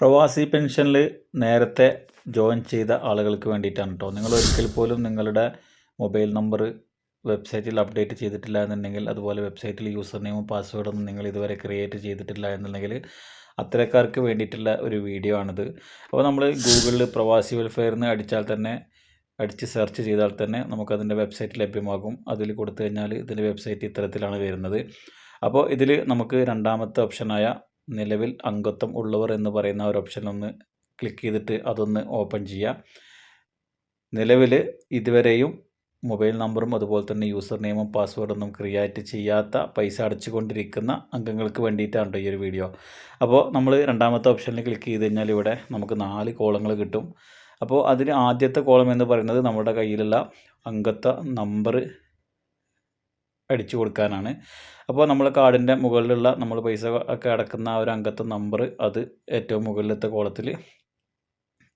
പ്രവാസി പെൻഷനിൽ നേരത്തെ ജോയിൻ ചെയ്ത ആളുകൾക്ക് വേണ്ടിയിട്ടാണ് കേട്ടോ നിങ്ങൾ ഒരിക്കൽ പോലും നിങ്ങളുടെ മൊബൈൽ നമ്പർ വെബ്സൈറ്റിൽ അപ്ഡേറ്റ് ചെയ്തിട്ടില്ല എന്നുണ്ടെങ്കിൽ അതുപോലെ വെബ്സൈറ്റിൽ യൂസർ നെയിമും പാസ്വേഡൊന്നും നിങ്ങൾ ഇതുവരെ ക്രിയേറ്റ് ചെയ്തിട്ടില്ല എന്നുണ്ടെങ്കിൽ അത്തരക്കാർക്ക് വേണ്ടിയിട്ടുള്ള ഒരു വീഡിയോ ആണിത്. അപ്പോൾ നമ്മൾ ഗൂഗിളിൽ പ്രവാസി വെൽഫെയർ എന്ന് അടിച്ചാൽ തന്നെ അടിച്ച് സെർച്ച് ചെയ്താൽ തന്നെ നമുക്കതിന്റെ വെബ്സൈറ്റ് ലഭ്യമാകും. അതിൽ കൊടുത്തു കഴിഞ്ഞാൽ ഇതിന്റെ വെബ്സൈറ്റ് ഇത്തരത്തിലാണ് വരുന്നത്. അപ്പോൾ ഇതിൽ നമുക്ക് രണ്ടാമത്തെ ഓപ്ഷനായ നിലവിൽ അംഗത്വം ഉള്ളവർ എന്ന് പറയുന്ന ഒരു ഓപ്ഷൻ ഒന്ന് ക്ലിക്ക് ചെയ്തിട്ട് അതൊന്ന് ഓപ്പൺ ചെയ്യാം. നിലവിൽ ഇതുവരെയും മൊബൈൽ നമ്പറും അതുപോലെ തന്നെ യൂസർ നെയിമും പാസ്വേഡൊന്നും ക്രിയേറ്റ് ചെയ്യാത്ത പൈസ അടച്ചുകൊണ്ടിരിക്കുന്ന അംഗങ്ങൾക്ക് വേണ്ടിയിട്ടാണ് ഈ ഒരു വീഡിയോ അപ്പോൾ നമ്മൾ രണ്ടാമത്തെ ഓപ്ഷനിൽ ക്ലിക്ക് ചെയ്ത് കഴിഞ്ഞാൽ ഇവിടെ നമുക്ക് നാല് കോളങ്ങൾ കിട്ടും. അപ്പോൾ അതിന് ആദ്യത്തെ കോളം എന്ന് പറയുന്നത് നമ്മുടെ കയ്യിലുള്ള അംഗത്വ നമ്പർ അടിച്ചു കൊടുക്കാനാണ്. അപ്പോൾ നമ്മൾ കാർഡിന്റെ മുകളിലുള്ള നമ്മൾ പൈസ ഒക്കെ അടക്കുന്ന ആ ഒരു അംഗത്തെ നമ്പർ അത് ഏറ്റവും മുകളിലത്തെ കോളത്തിൽ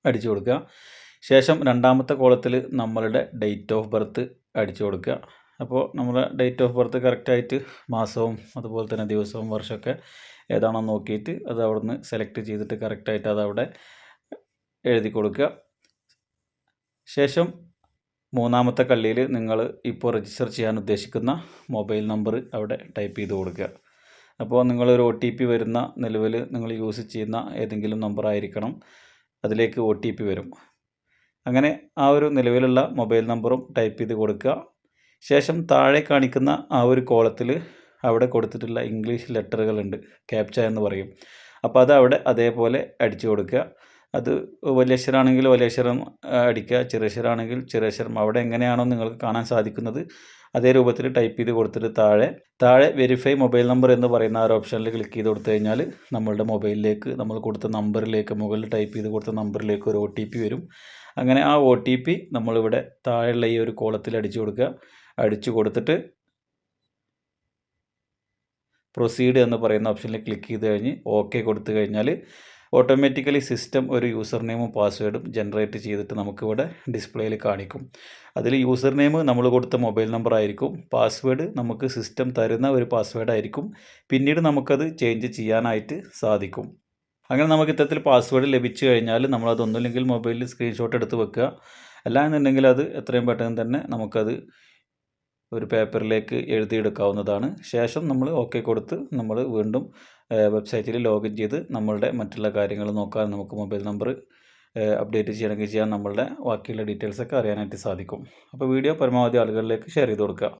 അടിച്ചു കൊടുക്കുക. ശേഷം രണ്ടാമത്തെ കോളത്തിൽ നമ്മളുടെ ഡേറ്റ് ഓഫ് ബർത്ത് അടിച്ചു കൊടുക്കുക. അപ്പോൾ നമ്മുടെ ഡേറ്റ് ഓഫ് ബർത്ത് കറക്റ്റായിട്ട് മാസവും അതുപോലെ തന്നെ ദിവസവും വർഷമൊക്കെ ഏതാണോ നോക്കിയിട്ട് അത് അവിടുന്ന് സെലക്ട് ചെയ്തിട്ട് കറക്റ്റായിട്ട് അതവിടെ എഴുതി കൊടുക്കുക. ശേഷം മൂന്നാമത്തെ കള്ളിയിൽ നിങ്ങൾ ഇപ്പോൾ രജിസ്റ്റർ ചെയ്യാൻ ഉദ്ദേശിക്കുന്ന മൊബൈൽ നമ്പർ അവിടെ ടൈപ്പ് ചെയ്ത് കൊടുക്കുക. അപ്പോൾ നിങ്ങളൊരു ഒ ടി പി വരുന്ന നിലവിൽ നിങ്ങൾ യൂസ് ചെയ്യുന്ന ഏതെങ്കിലും നമ്പർ ആയിരിക്കണം. അതിലേക്ക് ഒ ടി പി വരും. അങ്ങനെ ആ ഒരു നിലവിലുള്ള മൊബൈൽ നമ്പറും ടൈപ്പ് ചെയ്ത് കൊടുക്കുക. ശേഷം താഴെ കാണിക്കുന്ന ആ ഒരു കോളത്തിൽ അവിടെ കൊടുത്തിട്ടുള്ള ഇംഗ്ലീഷ് ലെറ്ററുകളുണ്ട് ക്യാപ്ച എന്ന് പറയും. അപ്പോൾ അത് അവിടെ അതേപോലെ അടിച്ചു കൊടുക്കുക. അത് വലിയക്ഷരാണെങ്കിൽ വലിയക്ഷരം അടിക്കുക. ചെറിയക്ഷരാണെങ്കിൽ ചെറിയക്ഷരം അവിടെ എങ്ങനെയാണോ നിങ്ങൾക്ക് കാണാൻ സാധിക്കുന്നത് അതേ രൂപത്തിൽ ടൈപ്പ് ചെയ്ത് കൊടുത്തിട്ട് താഴെ താഴെ വെരിഫൈ മൊബൈൽ നമ്പർ എന്ന് പറയുന്ന ആ ഒരു ഓപ്ഷനിൽ ക്ലിക്ക് ചെയ്ത് കൊടുത്തു കഴിഞ്ഞാൽ നമ്മളുടെ മൊബൈലിലേക്ക് നമ്മൾ കൊടുത്ത നമ്പറിലേക്ക് മുകളിൽ ടൈപ്പ് ചെയ്ത് കൊടുത്ത നമ്പറിലേക്ക് ഒരു ഒ വരും. അങ്ങനെ ആ ഒ ടി പി നമ്മളിവിടെ താഴെയുള്ള ഈ ഒരു കോളത്തിൽ അടിച്ചു കൊടുക്കുക. അടിച്ചു കൊടുത്തിട്ട് പ്രൊസീഡ് എന്ന് പറയുന്ന ഓപ്ഷനിൽ ക്ലിക്ക് ചെയ്ത് കഴിഞ്ഞ് ഓക്കെ കൊടുത്തു കഴിഞ്ഞാൽ ഓട്ടോമാറ്റിക്കലി സിസ്റ്റം ഒരു യൂസർ നെയിമും പാസ്വേഡും ജനറേറ്റ് ചെയ്തിട്ട് നമുക്കിവിടെ ഡിസ്പ്ലേയിൽ കാണിക്കും. അതിൽ യൂസർ നെയിം നമ്മൾ കൊടുത്ത മൊബൈൽ നമ്പർ ആയിരിക്കും. പാസ്വേഡ് നമുക്ക് സിസ്റ്റം തരുന്ന ഒരു പാസ്വേഡ് ആയിരിക്കും. പിന്നീട് നമുക്കത് ചേഞ്ച് ചെയ്യാനായിട്ട് സാധിക്കും. അങ്ങനെ നമുക്ക് ഇത്തരത്തിൽ പാസ്വേഡ് ലഭിച്ചു കഴിഞ്ഞാൽ നമ്മളതൊന്നുമില്ലെങ്കിൽ മൊബൈലിൽ സ്ക്രീൻഷോട്ട് എടുത്ത് വെക്കുക. അല്ല എന്നുണ്ടെങ്കിൽ അത് എത്രയും പെട്ടെന്ന് തന്നെ നമുക്കത് ഒരു പേപ്പറിലേക്ക് എഴുതിയെടുക്കാവുന്നതാണ്. ശേഷം നമ്മൾ ഓക്കെ കൊടുത്ത് നമ്മൾ വീണ്ടും വെബ്സൈറ്റിൽ ലോഗിൻ ചെയ്ത് നമ്മളുടെ മറ്റുള്ള കാര്യങ്ങൾ നോക്കാൻ നമുക്ക് മൊബൈൽ നമ്പർ അപ്ഡേറ്റ് ചെയ്യണമെങ്കിൽ ചെയ്യാൻ നമ്മളുടെ ബാക്കിയുള്ള ഡീറ്റെയിൽസൊക്കെ അറിയാനായിട്ട് സാധിക്കും. അപ്പോൾ വീഡിയോ പരമാവധി ആളുകളിലേക്ക് ഷെയർ ചെയ്ത് കൊടുക്കുക.